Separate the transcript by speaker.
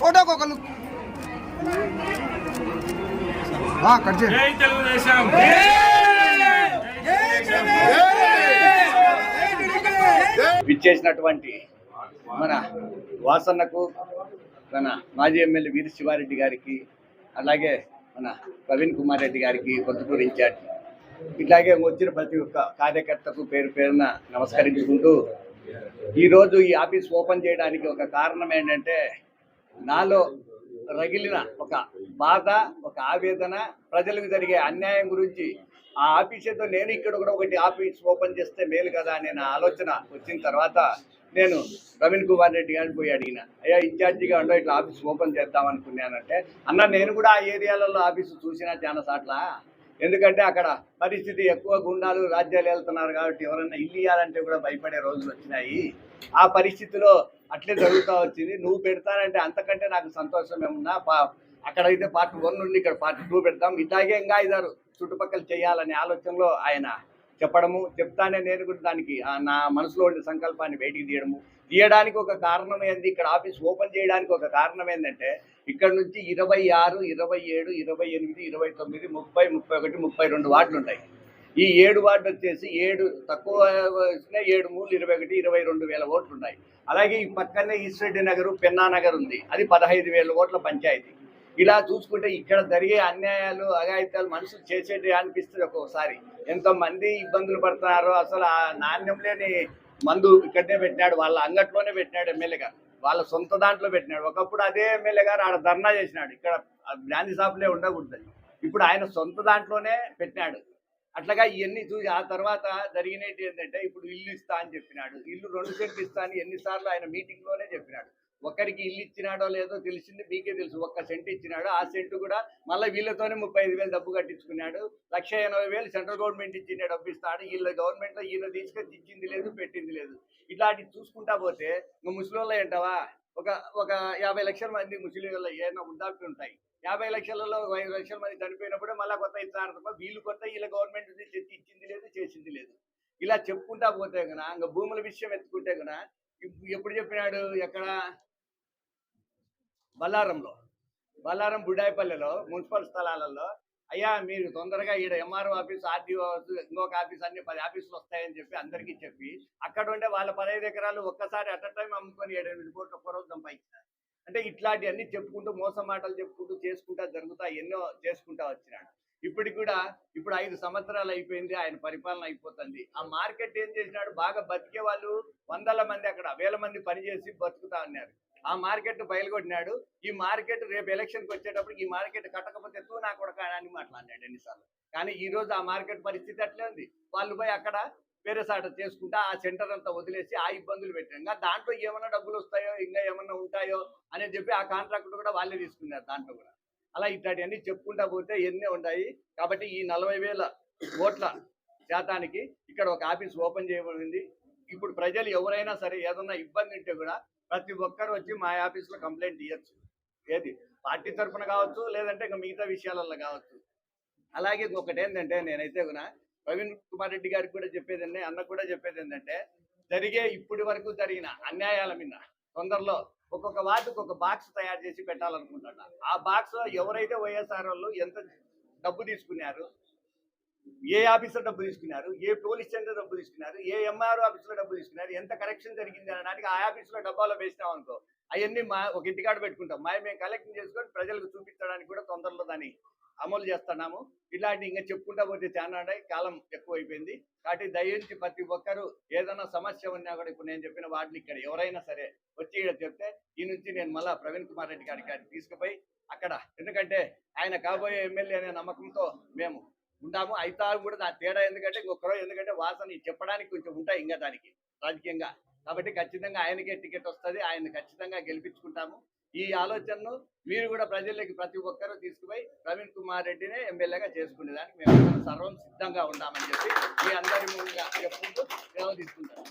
Speaker 1: ఫోటోకి కట్
Speaker 2: జై తెలుగుదేశం.
Speaker 3: విచ్చేసినటువంటి మన వాసన్నకు మన మాజీ ఎమ్మెల్యే వీర శివారెడ్డి గారికి అలాగే మన ప్రవీణ్ కుమార్ రెడ్డి గారికి కొత్తటూరు ఇన్ఛార్జ్ ఇట్లాగే వచ్చిన ప్రతి ఒక్క కార్యకర్తకు పేరు పేరున నమస్కరించుకుంటూ ఈరోజు ఈ ఆఫీస్ ఓపెన్ చేయడానికి ఒక కారణం ఏంటంటే నాలో రగిలిన ఒక బాధ ఒక ఆవేదన ప్రజలకు జరిగే అన్యాయం గురించి ఆ ఆఫీస్ నేను ఇక్కడ కూడా ఒకటి ఆఫీస్ ఓపెన్ చేస్తే మేలు కదా అనే నా ఆలోచన వచ్చిన తర్వాత నేను ప్రవీణ్ కుమార్ రెడ్డి గారిని పోయి అడిగిన అయ్యా ఇన్ఛార్జిగా ఉండో ఇట్లా ఆఫీస్ ఓపెన్ చేద్దాం అనుకున్నానంటే అన్న నేను కూడా ఆ ఏరియాలలో ఆఫీసు చూసినా చాలా సార్ల ఎందుకంటే అక్కడ పరిస్థితి ఎక్కువ గుండాలు రాజ్యాలు వెళ్తున్నారు కాబట్టి ఎవరైనా ఇల్లు ఇవ్వాలంటే కూడా భయపడే రోజులు వచ్చినాయి. ఆ పరిస్థితిలో అట్లే జరుగుతూ వచ్చింది. నువ్వు పెడతానంటే అంతకంటే నాకు సంతోషం ఏమున్నా పా- అక్కడైతే పార్ట్ వన్ నుండి ఇక్కడ పార్ట్ టూ పెడతాం. ఇట్లాగే ఇంకా ఇదారు చుట్టుపక్కల చేయాలనే ఆలోచనలో ఆయన చెప్పడము చెప్తానే నేను కూడా దానికి నా మనసులో ఉండే సంకల్పాన్ని బయటికి తీయడము తీయడానికి ఒక కారణం ఏంది? ఇక్కడ ఆఫీస్ ఓపెన్ చేయడానికి ఒక కారణం ఏంటంటే ఇక్కడ నుంచి ఇరవై ఆరు ఇరవై ఏడు ఇరవై ఎనిమిది ఇరవై తొమ్మిది ముప్పై ముప్పై ఒకటి ముప్పై రెండు వార్డులు ఉంటాయి. ఈ ఏడు వార్డు వచ్చేసి ఏడు తక్కువ వచ్చిన ఏడు మూడు ఇరవై ఒకటి ఇరవై రెండు వేల ఓట్లు ఉన్నాయి. అలాగే ఈ పక్కనే ఈశ్వరెడ్డి నగరు పెన్నా నగర్ ఉంది. అది పదహైదు వేల ఓట్ల పంచాయతీ. ఇలా చూసుకుంటే ఇక్కడ జరిగే అన్యాయాలు అఘాయిత్యాలు మనుషులు చేసేటి అనిపిస్తుంది ఒక్కోసారి. ఎంతో మంది ఇబ్బందులు పడుతున్నారు. అసలు ఆ నాణ్యం లేని మందు ఇక్కడనే పెట్టినాడు. వాళ్ళ అంగట్లోనే పెట్టినాడు ఎమ్మెల్యే గారు. వాళ్ళ సొంత దాంట్లో పెట్టినాడు. ఒకప్పుడు అదే ఎమ్మెల్యే గారు ఆడ ధర్నా చేసినాడు. ఇక్కడ గాంధీ షాప్లే ఉండకూడదు. ఇప్పుడు ఆయన సొంత దాంట్లోనే పెట్టినాడు. అట్లాగా ఇవన్నీ చూసి ఆ తర్వాత జరిగినట్టు ఏంటంటే ఇప్పుడు ఇల్లు ఇస్తా అని చెప్పినాడు. ఇల్లు రెండు సెంట్లు ఇస్తా అని ఎన్నిసార్లు ఆయన మీటింగ్లోనే చెప్పినాడు. ఒకరికి ఇల్లు ఇచ్చినాడో లేదో తెలిసింది మీకే తెలుసు. ఒక్క సెంట్ ఇచ్చినాడు. ఆ సెంటు కూడా మళ్ళీ వీళ్ళతోనే ముప్పై ఐదు వేలు డబ్బు కట్టించుకున్నాడు. లక్ష ఎనభై వేలు సెంట్రల్ గవర్నమెంట్ ఇచ్చిన డబ్బు ఇస్తాడు. వీళ్ళ గవర్నమెంట్లో ఈయన తీసుకొచ్చి ఇచ్చింది లేదు పెట్టింది లేదు. ఇట్లాంటివి చూసుకుంటా పోతే నువ్వు ముసలి ఏంటవా ఒక ఒక యాభై లక్షల మంది ముస్లింల ఏమైనా వృద్ధాప్యం ఉంటాయి. యాభై లక్షలలో ఒక ఐదు లక్షల మంది చనిపోయినప్పుడు మళ్ళీ కొత్త ఇస్తారు తప్ప వీళ్ళు కొత్త వీళ్ళ గవర్నమెంట్ తెచ్చి ఇచ్చింది లేదు చేసింది లేదు. ఇలా చెప్పుకుంటా పోతే కనుక ఇంకా భూముల విషయం ఎత్తుకుంటే కనుక ఎప్పుడు చెప్పినాడు ఎక్కడ? బల్లారంలో బల్లారం బుడాయిపల్లెలో మున్సిపల్ స్థలాలలో అయ్యా మీరు తొందరగా ఈడ ఎంఆర్ఓ ఆఫీస్ ఆర్డీఓ ఇంకొక ఆఫీస్ అన్ని పది ఆఫీసులు వస్తాయని చెప్పి అందరికీ చెప్పి అక్కడ ఉండే వాళ్ళ పదహైదు ఎకరాలు ఒక్కసారి అట్ టైం అమ్ముకొని ఏడెనిమిది కోట్లు ఒక్క రోజు సంపాదించారు అంటే ఇట్లాంటివన్నీ చెప్పుకుంటూ మోసం మాటలు చెప్పుకుంటూ చేసుకుంటా జరుగుతా ఎన్నో చేసుకుంటా వచ్చినాడు. ఇప్పటికి కూడా ఇప్పుడు ఐదు సంవత్సరాలు అయిపోయింది ఆయన పరిపాలన అయిపోతుంది. ఆ మార్కెట్ ఏం చేసినాడు? బాగా బతికే వాళ్ళు వందల మంది అక్కడ వేల మంది పనిచేసి బతుకుతా ఉన్నారు. ఆ మార్కెట్ బయలుకొట్టినాడు ఈ మార్కెట్ రేపు ఎలక్షన్కి వచ్చేటప్పుడు ఈ మార్కెట్ కట్టకపోతే తూ నా కొడక అని మాట్లాడినాడు ఎన్నిసార్లు. కానీ ఈ రోజు ఆ మార్కెట్ పరిస్థితి అట్లే ఉంది. వాళ్ళు పోయి అక్కడ వేరే సాట చేసుకుంటా ఆ సెంటర్ అంతా వదిలేసి ఆ ఇబ్బందులు పెట్టాం ఇంకా దాంట్లో ఏమైనా డబ్బులు వస్తాయో ఇంకా ఏమన్నా ఉంటాయో అని చెప్పి ఆ కాంట్రాక్ట్ కూడా వాళ్ళే తీసుకున్నారు దాంట్లో కూడా. అలా ఇట్లాంటివన్నీ చెప్పుకుంటా పోతే ఎన్ని ఉన్నాయి. కాబట్టి ఈ నలభై వేల ఓట్ల శాతానికి ఇక్కడ ఒక ఆఫీస్ ఓపెన్ చేయబడింది. ఇప్పుడు ప్రజలు ఎవరైనా సరే ఏదన్నా ఇబ్బంది ఉంటే కూడా ప్రతి ఒక్కరు వచ్చి మా ఆఫీస్లో కంప్లైంట్ ఇవ్వచ్చు ఏది? పార్టీ తరఫున కావచ్చు లేదంటే ఇంకా మిగతా విషయాలలో కావచ్చు. అలాగే ఇంకొకటి ఏంటంటే నేనైతే కూడా ప్రవీణ్ కుమార్ రెడ్డి గారికి కూడా చెప్పేది అన్న కూడా చెప్పేది ఏంటంటే జరిగే ఇప్పటి వరకు జరిగిన అన్యాయాల మీద తొందరలో ఒక్కొక్క వార్డుకు ఒక బాక్స్ తయారు చేసి పెట్టాలనుకుంటున్నా. ఆ బాక్స్లో ఎవరైతే వైఎస్ఆర్ వాళ్ళు ఎంత డబ్బు తీసుకున్నారు ఏ ఆఫీసులో డబ్బు తీసుకున్నారు? ఏ పోలీస్ స్టేషన్ డబ్బు తీసుకున్నారు? ఏ ఎంఆర్ఓ ఆఫీసులో డబ్బు తీసుకున్నారు? ఎంత కరెక్షన్ జరిగింది అనడానికి ఆ ఆఫీసులో డబ్బాలో వేసినాం అనుకో అవన్నీ మా ఒక ఇంటికాడ పెట్టుకుంటాం. మా మేము కలెక్షన్ చేసుకొని ప్రజలకు చూపించడానికి కూడా తొందరలో దాన్ని అమలు చేస్తున్నాము. ఇలాంటి ఇంకా చెప్పుకుంటా పోతే చాలా కాలం ఎక్కువ అయిపోయింది కాబట్టి దయించి ప్రతి ఒక్కరు ఏదైనా సమస్య ఉన్నా కూడా ఇప్పుడు నేను చెప్పిన వాటిని ఇక్కడ ఎవరైనా సరే వచ్చి ఇక్కడ చెప్తే ఈ నుంచి నేను మళ్ళా ప్రవీణ్ కుమార్ రెడ్డి గారి గారికి తీసుకుపోయి అక్కడ ఎందుకంటే ఆయన కాబోయే ఎమ్మెల్యే అనే నమ్మకంతో మేము ఉంటాము అయితే కూడా దాని తేడా ఎందుకంటే ఇంకొకరో ఎందుకంటే వాసన చెప్పడానికి కొంచెం ఉంటాయి ఇంకా దానికి రాజకీయంగా. కాబట్టి ఖచ్చితంగా ఆయనకే టికెట్ వస్తుంది ఆయన ఖచ్చితంగా గెలిపించుకుంటాము. ఈ ఆలోచనను మీరు కూడా ప్రజలకి ప్రతి ఒక్కరూ తీసుకుపోయి ప్రవీణ్ కుమార్ రెడ్డినే ఎమ్మెల్యేగా చేసుకునేదానికి మేము సర్వం సిద్ధంగా ఉంటామని చెప్పి మీ అందరి ముందుగా చెప్పుకుంటూ సెలవు తీసుకుంటాము